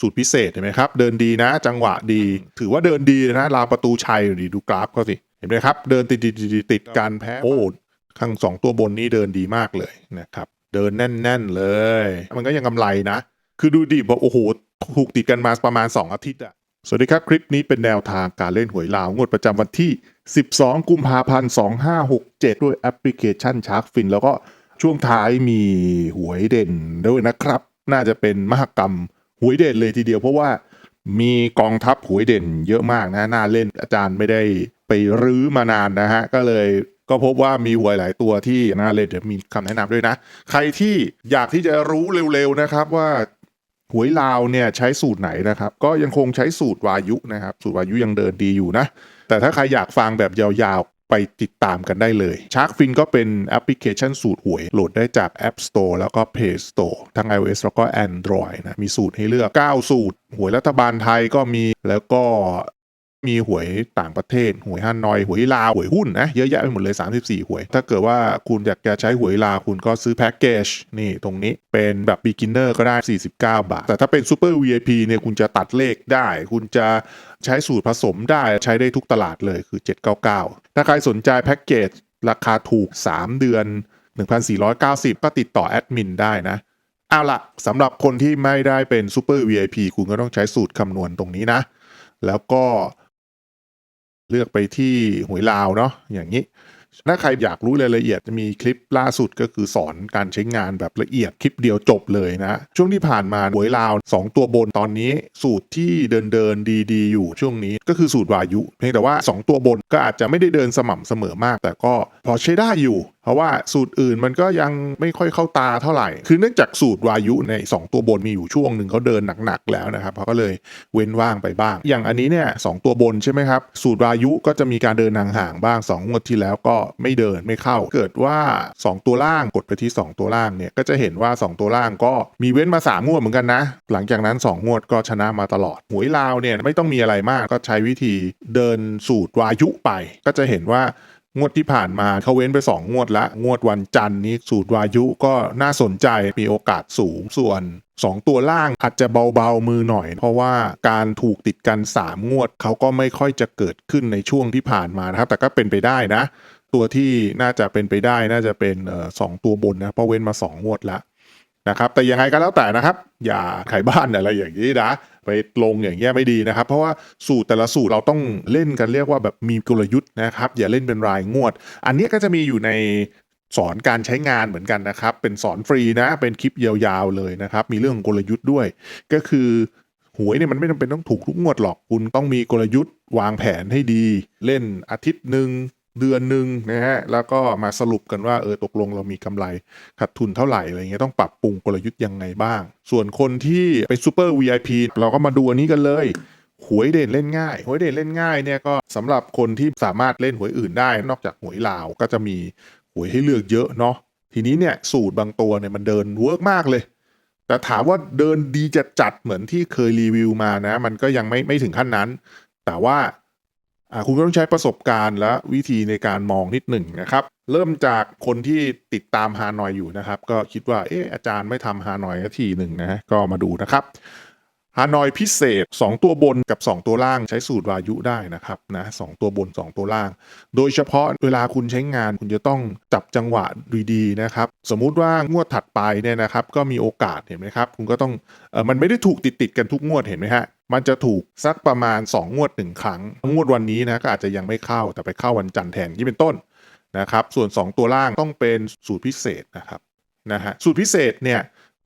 สูตรพิเศษเห็นไหมครับ เดินดีนะ จังหวะดี ถือว่าเดินดีนะราวประตูชัยดีดูกราฟเขาสิ เห็นไหมครับ เดินติดติดติดติดกันแพ้โอ้ข้างสองตัวบนนี้เดินดีมากเลยนะครับ เดินแน่น ๆเลย มันก็ยังกำไรนะ คือดูดิบอกโอ้โหถูกติดกันมาประมาณ 2 อาทิตย์อะสวัสดีครับ คลิปนี้เป็นแนวทางการเล่นหวยลาว งวดประจำวันที่ 12 กุมภาพันธ์ 2567 ด้วยแอปพลิเคชันชาร์กฟินแล้วก็ช่วงท้ายมีหวยเด่นด้วยนะครับ น่าจะเป็นมหกรรม หวยเด่นเลยทีเดียวเพราะว่ามีกองทัพหวยเด่นเยอะมากนะน่าเล่นอาจารย์ไม่ได้ไปรื้อมานานนะฮะ ก็เลยก็พบว่ามีหวยหลายตัวที่น่าเล่นเดี๋ยวมีคำแนะนำด้วยนะ ใครที่อยากที่จะรู้เร็วๆนะครับว่าหวยลาวเนี่ยใช้สูตรไหนนะครับ ก็ยังคงใช้สูตรวายุนะครับ สูตรวายุยังเดินดีอยู่นะ แต่ถ้าใครอยากฟังแบบยาว ไปติดตามกันได้เลยชาร์กฟินก็เป็นแอปพลิเคชันสูตรหวย โหลดได้จาก App Store แล้วก็ Play Store ทั้ง iOS แล้วก็ Android นะ มีสูตรให้เลือก 9 สูตร หวยรัฐบาลไทยก็มี แล้วก็ มีหวยต่างประเทศ หวยฮานอย หวยลาวหวยหุ้นนะเยอะแยะไปหมดเลย 34 หวย ถ้าเกิดว่าคุณอยากจะใช้หวยลาวคุณก็ซื้อแพ็กเกจนี่ตรงนี้เป็นแบบ beginner ก็ได้ 49 บาท แต่ถ้าเป็น super VIP เนี่ยคุณจะตัดเลขได้ คุณจะใช้สูตรผสมได้ใช้ได้ทุกตลาดเลยคือ 799 ถ้าใครสนใจแพ็กเกจราคาถูก 3 เดือน 1,490 ก็ติดต่อแอดมินได้นะเอาละสำหรับคนที่ไม่ได้เป็น Super VIP คุณก็ต้องใช้สูตรคำนวณตรงนี้นะ แล้วก็ เลือกไปที่หวยลาวเนาะอย่างนี้ ถ้าใครอยากรู้รายละเอียดจะมีคลิปล่าสุดก็คือสอนการใช้งานแบบละเอียดคลิปเดียวจบเลยนะ ช่วงที่ผ่านมาหวยลาว 2 ตัวบนตอนนี้สูตรที่เดินเดินดีๆ อยู่ช่วงนี้ก็คือสูตรวายุ เพียงแต่ว่า 2 ตัวบนก็อาจจะไม่ได้เดินสม่ำเสมอมาก แต่ก็พอใช้ได้อยู่เพราะว่าสูตรอื่นมันก็ยังไม่ค่อยเข้าตาเท่าไหร่ คือเนื่องจากสูตรวายุใน 2 ตัวบนมีอยู่ช่วงหนึ่งเขาเดินหนักๆแล้วนะครับเขาก็เลยเว้นว่างไปบ้าง อย่างอันนี้เนี่ยสองตัวบนใช่ไหมครับ สูตรวายุก็จะมีการเดินห่างๆบ้าง2งวดที่แล้วก็ไม่เดินไม่เข้า เกิดว่า 2 ตัวล่างกดไปที่ 2 ตัวล่างเนี่ยก็จะเห็นว่า 2 ตัวล่างก็มีเว้นมา 3 งวดเหมือนกันนะ หลังจากนั้น 2 งวดก็ชนะมาตลอดหวยลาวเนี่ยไม่ต้องมีอะไรมากก็ใช้วิธีเดินสูตรวายุไป ก็จะเห็นว่า งวดที่ผ่านมาเขาเว้นไป 2 งวดละ งวดวันจันทร์นี้สูตรวายุก็น่าสนใจมีโอกาสสูงส่วน 2 ตัวล่างอาจจะเบาๆมือหน่อย เพราะว่าการถูกติดกัน 3 งวดเขาก็ไม่ค่อยจะเกิดขึ้นในช่วงที่ผ่านมานะครับ แต่ก็เป็นไปได้นะ ตัวที่น่าจะเป็นไปได้น่าจะเป็นสองตัวบนนะเพราะเว้นมา 2 งวดละ นะครับแต่ยังไงก็แล้วแต่นะครับ อย่าขายบ้านอะไรอย่างนี้นะไปลงอย่างเงี้ยไม่ดีนะครับ เพราะว่าสูตรแต่ละสูตรเราต้องเล่นกันเรียกว่าแบบมีกลยุทธ์นะครับ อย่าเล่นเป็นรายงวด อันนี้ก็จะมีอยู่ในสอนการใช้งานเหมือนกันนะครับ เป็นสอนฟรีนะ เป็นคลิปยาวๆเลยนะครับ มีเรื่องกลยุทธ์ด้วย ก็คือหวยเนี่ยมันไม่จำเป็นต้องถูกทุกงวดหรอกคุณต้องมีกลยุทธ์ วางแผนให้ดี เล่นอาทิตย์หนึ่ง เดือนหนึ่งนะฮะแล้วก็มาสรุปกันว่าเออตกลงเรามีกำไรขาดทุนเท่าไหร่อะไรเงี้ยต้องปรับปรุงกลยุทธ์ยังไงบ้าง ส่วนคนที่เป็นซูเปอร์ VIP เราก็มาดูอันนี้กันเลยหวยเด่นเล่นง่ายหวยเด่นเล่นง่ายเนี่ยก็สำหรับคนที่สามารถเล่นหวยอื่นได้ นอกจากหวยลาวก็จะมีหวยให้เลือกเยอะเนาะทีนี้เนี่ยสูตรบางตัวเนี่ยมันเดินเวิร์กมากเลย แต่ถามว่าเดินดีจะจัดเหมือนที่เคยรีวิวมานะ มันก็ยังไม่ไม่ถึงขั้นนั้น แต่ว่า คุณก็ต้องใช้ประสบการณ์และวิธีในการมองนิดหนึ่งนะครับ เริ่มจากคนที่ติดตามฮานอยอยู่นะครับ ก็คิดว่าเอออาจารย์ไม่ทำฮานอยสักทีหนึ่งนะก็มาดูนะครับ ฮานอยพิเศษ 2 ตัวบนกับ 2 ตัวล่างใช้สูตรวายุได้นะครับนะสองตัวบน 2 ตัวล่าง โดยเฉพาะเวลาคุณใช้งานคุณจะต้องจับจังหวะดีๆนะครับ สมมุติว่างวดถัดไปเนี่ยนะครับ ก็มีโอกาสเห็นไหมครับ คุณก็ต้องเออมันไม่ได้ถูกติดติดๆกันทุกงวดเห็นไหมฮะมันจะถูกสักประมาณ 2 งวด 1 ครั้ง งวดวันนี้นะก็อาจจะยังไม่เข้าแต่ไปเข้าวันจันทร์แทนที่เป็นต้นนะครับ ส่วน 2 ตัวล่างต้องเป็นสูตรพิเศษนะครับนะฮะสูตรพิเศษเนี่ย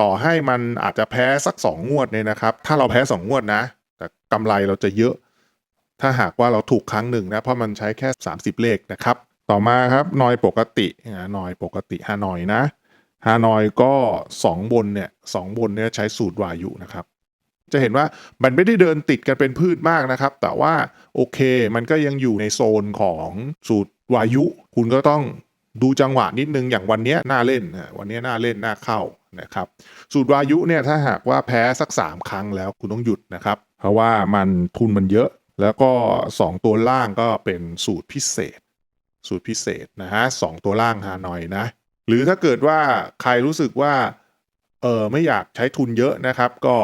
ต่อให้มันอาจจะแพ้สัก2งงวดเนี่ยนะครับ ถ้าเราแพ้2งงวดนะ แต่กำไรเราจะเยอะ ถ้าหากว่าเราถูกครั้งหนึ่งนะ เพราะมันใช้แค่ 30 เลขนะครับ ต่อมาครับนอยปกตินะนอยปกติฮานอยนะฮานอยก็ 2 บนเนี่ยสองบนเนี่ยใช้สูตรวายุนะครับ จะเห็นว่ามันไม่ได้เดินติดกันเป็นพืชมากนะครับ แต่ว่าโอเคมันก็ยังอยู่ในโซนของสูตรวายุ คุณก็ต้องดูจังหวะนิดนึงอย่างวันนี้น่าเล่นนะวันนี้น่าเล่นน่าเข้า นะครับสูตรวายุเนี่ยถ้าหากว่าแพ้สัก 3 ครั้งแล้วคุณต้องหยุดนะครับ เพราะว่ามันทุนมันเยอะ แล้วก็ 2 ตัวล่างก็เป็นสูตรพิเศษ สูตรพิเศษนะฮะสองตัวล่างฮานอยนะ หรือถ้าเกิดว่าใครรู้สึกว่าเออไม่อยากใช้ทุนเยอะนะครับ ก็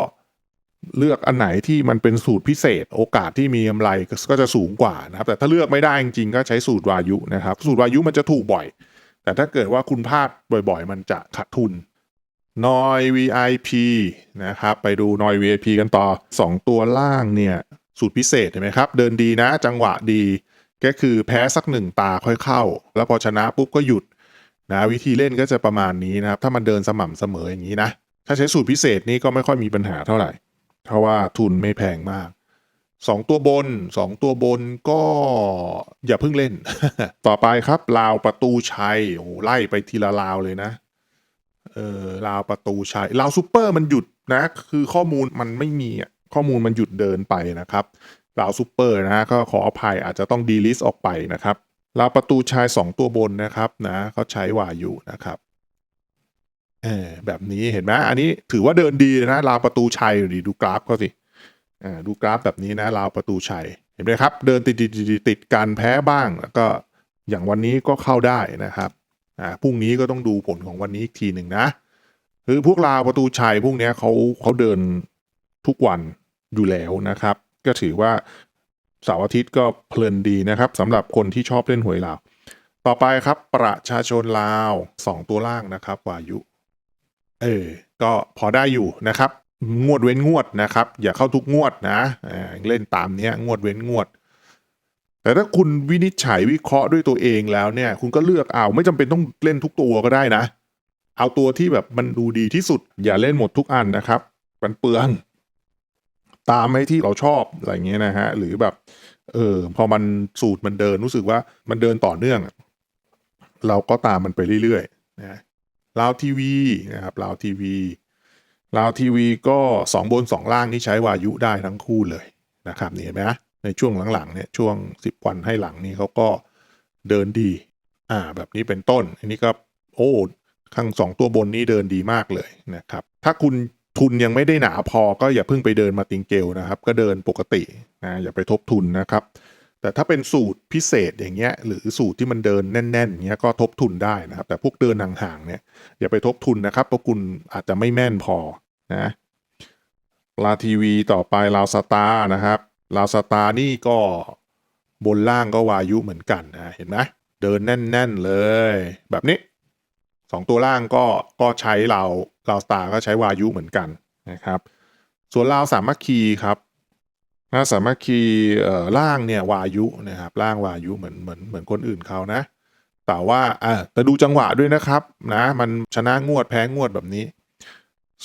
เลือกอันไหนที่มันเป็นสูตรพิเศษ โอกาสที่มีกำไรก็จะสูงกว่านะครับ แต่ถ้าเลือกไม่ได้จริงๆก็ใช้สูตรวายุนะครับ สูตรวายุมันจะถูกบ่อย แต่ถ้าเกิดว่าคุณพลาดบ่อย ๆ มันจะขาดทุน นอย VIP นะครับ ไปดูนอย VIP กันต่อ 2 ตัวล่างเนี่ยสูตรพิเศษเห็นไหมครับ เดินดีนะจังหวะดี ก็คือแพ้สักหนึ่งตาค่อยเข้า แล้วพอชนะปุ๊บก็หยุดนะวิธีเล่นก็จะประมาณนี้นะครับ ถ้ามันเดินสม่ำเสมออย่างนี้นะ ถ้าใช้สูตรพิเศษนี่ก็ไม่ค่อยมีปัญหาเท่าไหร่ เพราะว่าทุนไม่แพงมากสองตัวบนสองตัวบนก็อย่าเพิ่งเล่น ต่อไปครับลาวประตูชัยโอ้โหไล่ไปทีละลาวเลยนะ เออลาวประตูชัยลาวซูเปอร์มันหยุดนะ คือข้อมูลมันไม่มีอะข้อมูลมันหยุดเดินไปนะครับลาวซูเปอร์นะก็ขออภัยอาจจะต้องดีลิสต์ออกไปนะครับลาวประตูชายสองตัวบนนะครับนะเขาใช้วาอยู่นะครับเออแบบนี้เห็นไหมอันนี้ถือว่าเดินดีนะลาวประตูชัยดิดูกราฟเขาสิอ่าดูกราฟแบบนี้นะลาวประตูชัยเห็นไหมครับ เดินติดติดติดติดการแพ้บ้างแล้วก็อย่างวันนี้ก็เข้าได้นะครับ อ่าพรุ่งนี้ก็ต้องดูผลของวันนี้อีกทีหนึ่งนะคือพวกลาวประตูชัยพวกเนี้ยเขาเขาเดินทุกวันอยู่แล้วนะครับ ก็ถือว่าเสาร์อาทิตย์ก็เพลินดีนะครับสำหรับคนที่ชอบเล่นหวยลาว ต่อไปครับประชาชนลาวสองตัวล่างนะครับ วายุ เออ ก็พอได้อยู่นะครับ งวดเว้นงวดนะครับ อย่าเข้าทุกงวดนะอ่าเล่นตามเนี้ยงวดเว้นงวด แต่ถ้าคุณวินิจฉัยวิเคราะห์ด้วยตัวเองแล้วเนี่ย คุณก็เลือกเอาไม่จำเป็นต้องเล่นทุกตัวก็ได้นะ เอาตัวที่แบบมันดูดีที่สุด อย่าเล่นหมดทุกอันนะครับมันเปลืองตามให้ที่เราชอบอะไรเงี้ยนะฮะ หรือแบบ เออพอมันสูตรมันเดินรู้สึกว่ามันเดินต่อเนื่อง เราก็ตามมันไปเรื่อยๆนะลาวทีวีนะครับลาวทีวีลาวทีวีก็สองบนสองล่างที่ใช้วายุได้ทั้งคู่เลยนะครับนี่เห็นไหม ในช่วงหลังๆเนี่ยช่วงสิบวันให้หลังนี้เขาก็เดินดี อ่า แบบนี้เป็นต้น อันนี้ก็โอ้ข้างสองตัวบนนี้เดินดีมากเลยนะครับ ถ้าคุณทุนยังไม่ได้หนาพอก็อย่าเพิ่งไปเดินมาติงเกลนะครับ ก็เดินปกตินะอย่าไปทบทุนนะครับ แต่ถ้าเป็นสูตรพิเศษอย่างเงี้ย หรือสูตรที่มันเดินแน่นๆเงี้ยก็ทบทุนได้นะครับ แต่พวกเดินห่างๆเนี่ยอย่าไปทบทุนนะครับเพราะคุณอาจจะไม่แม่นพอนะลาทีวีต่อไปลาวสตาร์นะครับ ลาสตานี่ก็บนล่างก็วายุเหมือนกันนะเห็นไหมเดินแน่น ๆ เลย แบบนี้สองตัวล่างก็ก็ใช้ลาวลาสตาก็ใช้วายุเหมือนกันนะครับ ส่วนลาวสามัคคีครับลาสามัคคีเอ่อล่างเนี่ยวายุนะครับล่างวายุเหมือนเหมือนเหมือนคนอื่นเขานะ แต่ว่าอ่าแต่ดูจังหวะด้วยนะครับนะ มันชนะงวดแพ้งวดแบบนี้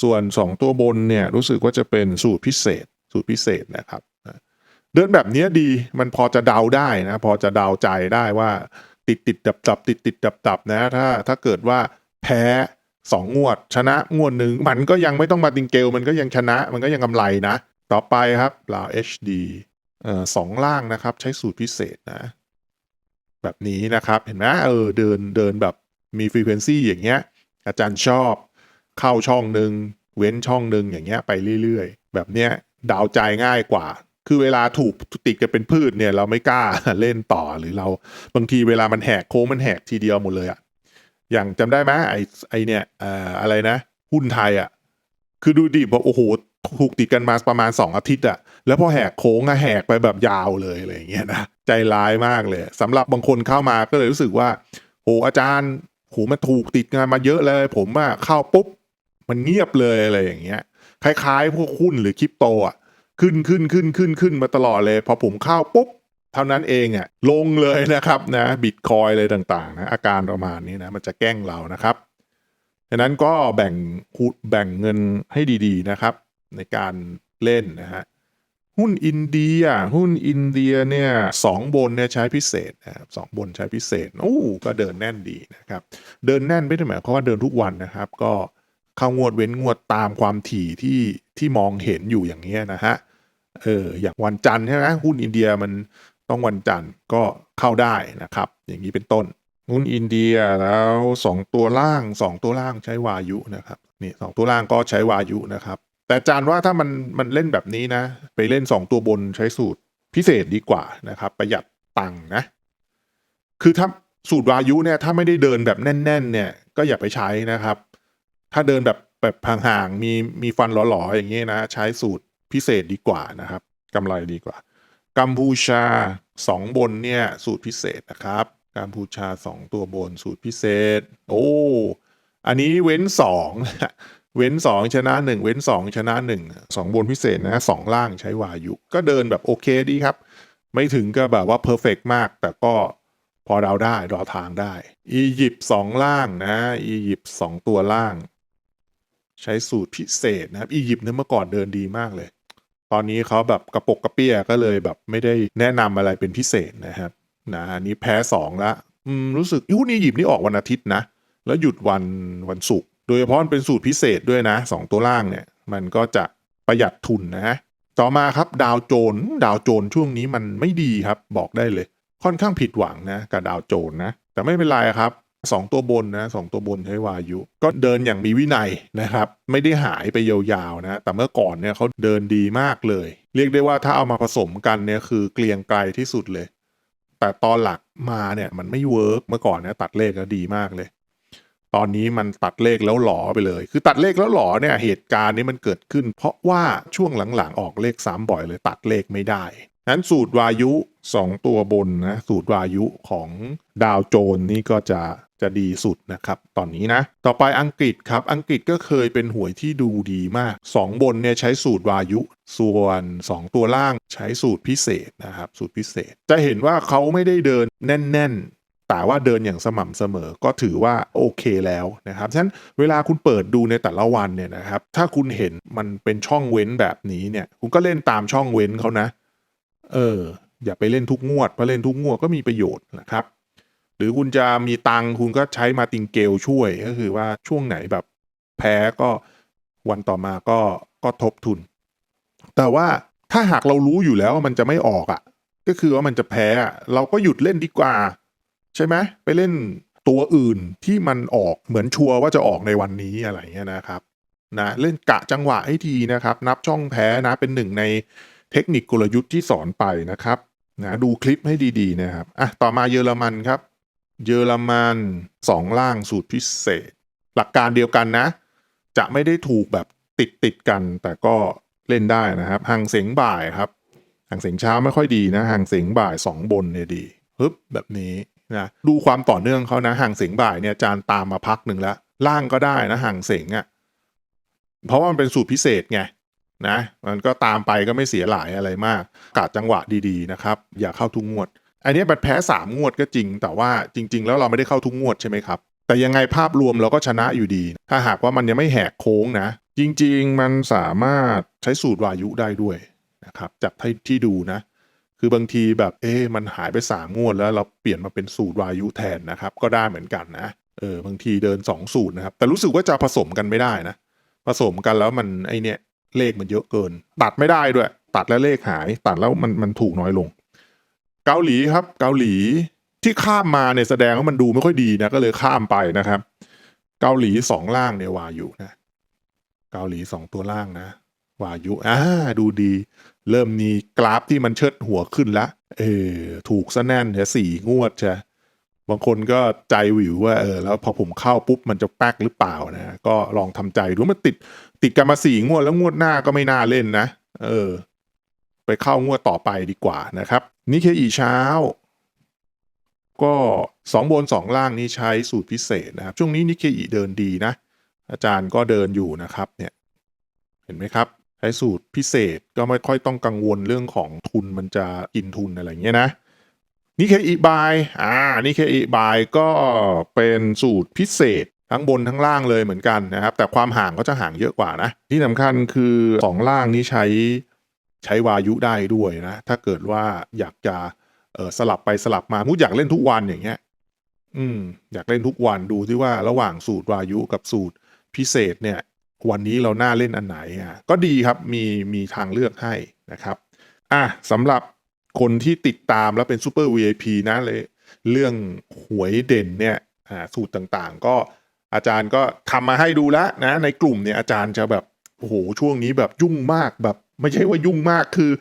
ส่วน 2 ตัวบนเนี่ยรู้สึกว่าจะเป็นสูตรพิเศษ สูตรพิเศษนะครับ เดินแบบนี้ดีมันพอจะเดาได้นะ พอจะเดาใจได้ว่า ติดติดดับดับติดติดดับดับนะ ถ้าถ้าเกิดว่าแพ้สองงวด ชนะงวดหนึ่งมันก็ยังไม่ต้องมาติงเกล มันก็ยังชนะ มันก็ยังกำไรนะ ต่อไปครับลาว HD เอ่อสองล่างนะครับ ใช้สูตรพิเศษนะ แบบนี้นะครับเห็นไหมเออเดินเดินแบบมีฟรีเควนซีอย่างเงี้ย อาจารย์ชอบเข้าช่องหนึ่งเว้นช่องหนึ่งอย่างเงี้ยไปเรื่อยๆ แบบเนี้ยเดาวใจง่ายกว่า คือเวลาถูกติดกันเป็นพืชเนี่ย เราไม่กล้าเล่นต่อหรือเราบางทีเวลามันแหกโค้งมันแหกทีเดียวหมดเลยอะอย่างจำได้ไหมไอไอเนี่ยออะไรนะ หุ้นไทยอะคือดูดิบอกโอ้โหถูกติดกันมาประมาณ 2 อาทิตย์อะแล้วพอแหกโค้งอะแหกไปแบบยาวเลยอะไรอย่างเงี้ยนะใจร้ายมากเลยสำหรับบางคนเข้ามาก็เลยรู้สึกว่า โหอาจารย์โหมันถูกติดงานมาเยอะเลย ผมอะเข้าปุ๊บ มันเงียบเลยอะไรอย่างเงี้ย คล้ายๆ พวกหุ้นหรือคริปโตอะ ขึ้นขึ้นขึ้นขึ้นขึ้นมาตลอดเลย พอผมเข้าปุ๊บ เท่านั้นเองอะลงเลยนะครับนะบิตคอยเลยต่างๆนะอาการประมาณนี้นะมันจะแกล้งเรานะครับดังนั้นก็แบ่งหุ้นแบ่งเงินให้ดีๆนะครับ ในการเล่นนะฮะหุ้นอินเดีย หุ้นอินเดียเนี่ยสองบนเนี่ยใช้พิเศษนะครับสองบนใช้พิเศษโอ้ก็เดินแน่นดีนะครับ เดินแน่นไม่ได้หมายความว่าเดินทุกวันนะครับ ก็เข้างวดเว้นงวดตามความถี่ที่ที่มองเห็นอยู่อย่างเงี้ยนะฮะ เอออย่างวันจันทร์ใช่ไหมหุ้นอินเดียมันต้องวันจันทร์ก็เข้าได้นะครับ อย่างนี้เป็นต้นหุ้นอินเดียแล้วสองตัวล่างสองตัวล่างใช้วายุนะครับนี่สองตัวล่างก็ใช้วายุนะครับ แต่อาจารย์ว่าถ้ามันมันเล่นแบบนี้นะ ไปเล่นสองตัวบนใช้สูตรพิเศษดีกว่านะครับ ประหยัดตังค์นะ คือถ้าสูตรวายุเนี่ยถ้าไม่ได้เดินแบบแน่น ๆ เนี่ย ก็อย่าไปใช้นะครับ ถ้าเดินแบบแบบห่างๆมีมีฟันหล่อๆอย่างเงี้นะ ใช้สูตร พิเศษดีกว่านะครับกำไรดีกว่า กัมพูชาสองบนเนี่ยสูตรพิเศษนะครับ กัมพูชาสองตัวบนสูตรพิเศษ โอ้อันนี้เว้นสองเว้นสองชนะหนึ่งเว้นสองชนะหนึ่งสองบนพิเศษนะสองล่างใช้วายุ ก็เดินแบบโอเคดีครับ ไม่ถึงก็แบบว่าเพอร์เฟกมาก แต่ก็พอเดาได้เดาทางได้ อียิปต์สองล่างนะ อียิปต์สองตัวล่าง ใช้สูตรพิเศษนะครับ อียิปต์เนี่ยเมื่อก่อนเดินดีมากเลย ตอนนี้เขาแบบกระปกกระเปี้ยก็เลยแบบไม่ได้แนะนำอะไรเป็นพิเศษนะครับนะอันนี้แพ้สองละอืมรู้สึกหุ้นอียิปต์นี่ออกวันอาทิตย์นะ แล้วหยุดวันวันศุกร์โดยเฉพาะเป็นสูตรพิเศษด้วยนะสองตัวล่างเนี่ย มันก็จะประหยัดทุนนะฮะต่อมาครับดาวโจนดาวโจนช่วงนี้มันไม่ดีครับ บอกได้เลย ค่อนข้างผิดหวังนะกับดาวโจนนะ แต่ไม่เป็นไรครับ สองตัวบนนะสองตัวบนใช้วายุ ก็เดินอย่างมีวินัยนะครับ ไม่ได้หายไปยาวๆนะ แต่เมื่อก่อนเนี่ยเขาเดินดีมากเลย เรียกได้ว่าถ้าเอามาผสมกันเนี่ยคือเกลียงไกลที่สุดเลย แต่ตอนหลักมาเนี่ยมันไม่เวิร์กเมื่อก่อนเนี่ยตัดเลขแล้วดีมากเลย ตอนนี้มันตัดเลขแล้วหลอไปเลย คือตัดเลขแล้วหลอเนี่ยเหตุการณ์นี้มันเกิดขึ้น เพราะว่าช่วงหลังๆออกเลขซ้ำบ่อยเลย ตัดเลขไม่ได้นั้นสูตรวายุ 2 ตัวบนนะสูตรวายุของดาวโจนนี่ก็จะ จะดีสุดนะครับ ตอนนี้นะ ต่อไปอังกฤษครับ อังกฤษก็เคยเป็นหวยที่ดูดีมาก 2 บนเนี่ยใช้สูตรวายุ ส่วน 2 ตัวล่างใช้สูตรพิเศษนะครับ สูตรพิเศษ จะเห็นว่าเขาไม่ได้เดินแน่น ๆ แต่ว่าเดินอย่างสม่ำเสมอก็ถือว่าโอเคแล้วนะครับ ฉะนั้นเวลาคุณเปิดดูในแต่ละวันเนี่ยนะครับ ถ้าคุณเห็นมันเป็นช่องเว้นแบบนี้เนี่ย คุณก็เล่นตามช่องเว้นเขานะ เออ อย่าไปเล่นทุกงวดเพราะเล่นทุกงวดก็มีประโยชน์นะครับ หรือคุณจะมีตังคุณก็ใช้มาติงเกลช่วยก็คือว่าช่วงไหนแบบแพ้ก็วันต่อมาก็ก็ทบทุน แต่ว่าถ้าหากเรารู้อยู่แล้วว่ามันจะไม่ออกอะ่ะ ก็คือว่ามันจะแพ้เราก็หยุดเล่นดีกว่า ใช่ไหมไปเล่นตัวอื่นที่มันออกเหมือนชัวร์ว่าจะออกในวันนี้อะไรเงี้ยนะครับนะเล่นกะจังหวะให้ทีนะครับ นับช่องแพ้นะเป็นหนึ่งในเทคนิคกลยุทธ์ที่สอนไปนะครับนะดูคลิปให้ดีๆนะครับอะต่อมาเยอรมันครับ เยอรมันสองล่างสูตรพิเศษ หลักการเดียวกันนะ จะไม่ได้ถูกแบบติดติดกัน แต่ก็เล่นได้นะครับห่างเสียงบ่ายครับห่างเสียงเช้าไม่ค่อยดีนะห่างเสียงบ่ายสองบนเนี่ยดีฮึบแบบนี้นะดูความต่อเนื่องเขานะห่างเสียงบ่ายเนี่ยจารย์ตามมาพักหนึ่งแล้วล่างก็ได้นะห่างเสียงอะ่ะเพราะว่ามันเป็นสูตรพิเศษไงนะมันก็ตามไปก็ไม่เสียหลายอะไรมากกาดจังหวะดีๆนะครับ อย่าเข้าทุกงวด อันนี้บัตรแพ้สามงวดก็จริง แต่ว่าจริง ๆ แล้วเราไม่ได้เข้าทุกงวดใช่ไหมครับ แต่ยังไงภาพรวมเราก็ชนะอยู่ดี ถ้าหากว่ามันยังไม่แหกโค้งนะ จริง ๆ มันสามารถใช้สูตรวายุได้ด้วยนะครับ จากที่ที่ดูนะ คือบางทีแบบเอ๊ะมันหายไปสามงวดแล้วเราเปลี่ยนมาเป็นสูตรวายุแทนนะครับ ก็ได้เหมือนกันนะเออบางทีเดินสองสูตรนะครับ แต่รู้สึกว่าจะผสมกันไม่ได้นะ ผสมกันแล้วมันไอเนี่ยเลขมันเยอะเกิน ตัดไม่ได้ด้วย ตัดแล้วเลขหาย ตัดแล้วมันมันถูกน้อยลง เกาหลีครับ เกาหลีที่ข้ามมาเนี่ยแสดงว่ามันดูไม่ค่อยดีนะ ก็เลยข้ามไปนะครับ เกาหลีสองล่างเนี่ยวายุนะ เกาหลีสองตัวล่างนะ วายุอ่าดูดี เริ่มมีกราฟที่มันเชิดหัวขึ้นละ เออถูกซะแน่นแค่สี่งวดใช่บางคนก็ใจหวิวว่าเออแล้วพอผมเข้าปุ๊บมันจะแป๊กหรือเปล่านะ ก็ลองทำใจดูมันติดติดกันมาสี่งวดแล้วงวดหน้าก็ไม่น่าเล่นนะ เออ ไปเข้างวดต่อไปดีกว่านะครับนิเคอีเช้า ก็สองบนสองล่างนี้ใช้สูตรพิเศษนะครับ ช่วงนี้นิเคอีเดินดีนะ อาจารย์ก็เดินอยู่นะครับเนี่ยเห็นไหมครับ ใช้สูตรพิเศษก็ไม่ค่อยต้องกังวลเรื่องของทุนมันจะกินทุนอะไรเงี้ยนะนิเคอีบายอ่านิเคอีบายก็เป็นสูตรพิเศษทั้งบนทั้งล่างเลยเหมือนกันนะครับ แต่ความห่างก็จะห่างเยอะกว่านะ ที่สำคัญคือสองล่างนี้ใช้ ใช้วายุได้ด้วยนะ ถ้าเกิดว่าอยากจะเออสลับไปสลับมามุดอยากเล่นทุกวันอย่างเงี้ย อืม อยากเล่นทุกวันดูที่ว่าระหว่างสูตรวายุกับสูตรพิเศษเนี่ย วันนี้เราน่าเล่นอันไหนอะก็ดีครับมีมีทางเลือกให้นะครับ อะสำหรับคนที่ติดตามแล้วเป็นซูเปอร์ VIP นะเลยเรื่องหวยเด่นเนี่ยอ่าสูตรต่างๆ ก็อาจารย์ก็ทำมาให้ดูแล้วนะ ในกลุ่มเนี่ยอาจารย์จะแบบโอ้โหช่วงนี้แบบยุ่งมากแบบ ไม่ใช่ว่ายุ่งมากคือ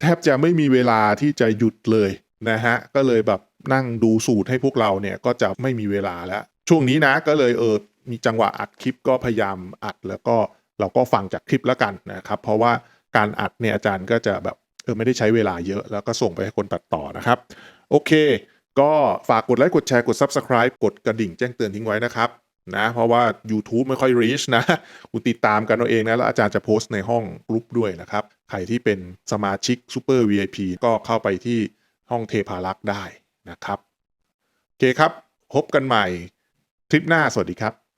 แทบจะไม่มีเวลาที่จะหยุดเลยนะฮะ ก็เลยแบบนั่งดูสูตรให้พวกเราเนี่ยก็จะไม่มีเวลาแล้ว ช่วงนี้นะก็เลยเออมีจังหวะอัดคลิปก็พยายามอัดแล้วก็เราก็ฟังจากคลิปแล้วกันนะครับ เพราะว่าการอัดเนี่ยอาจารย์ก็จะแบบเออไม่ได้ใช้เวลาเยอะ แล้วก็ส่งไปให้คนตัดต่อนะครับ โอเค ก็ฝากกดไลค์กดแชร์กด Subscribe กดกระดิ่งแจ้งเตือนทิ้งไว้นะครับ นะ เพราะว่า YouTube ไม่ค่อยรีชนะ คุณติดตามกันเอาเองนะ แล้วอาจารย์จะโพสต์ในห้องกรุ๊ปด้วยนะครับ ใครที่เป็นสมาชิก Super VIP ก็เข้าไปที่ห้องเทพารักษ์ได้นะครับ โอเคครับ พบกันใหม่ คลิปหน้าสวัสดีครับ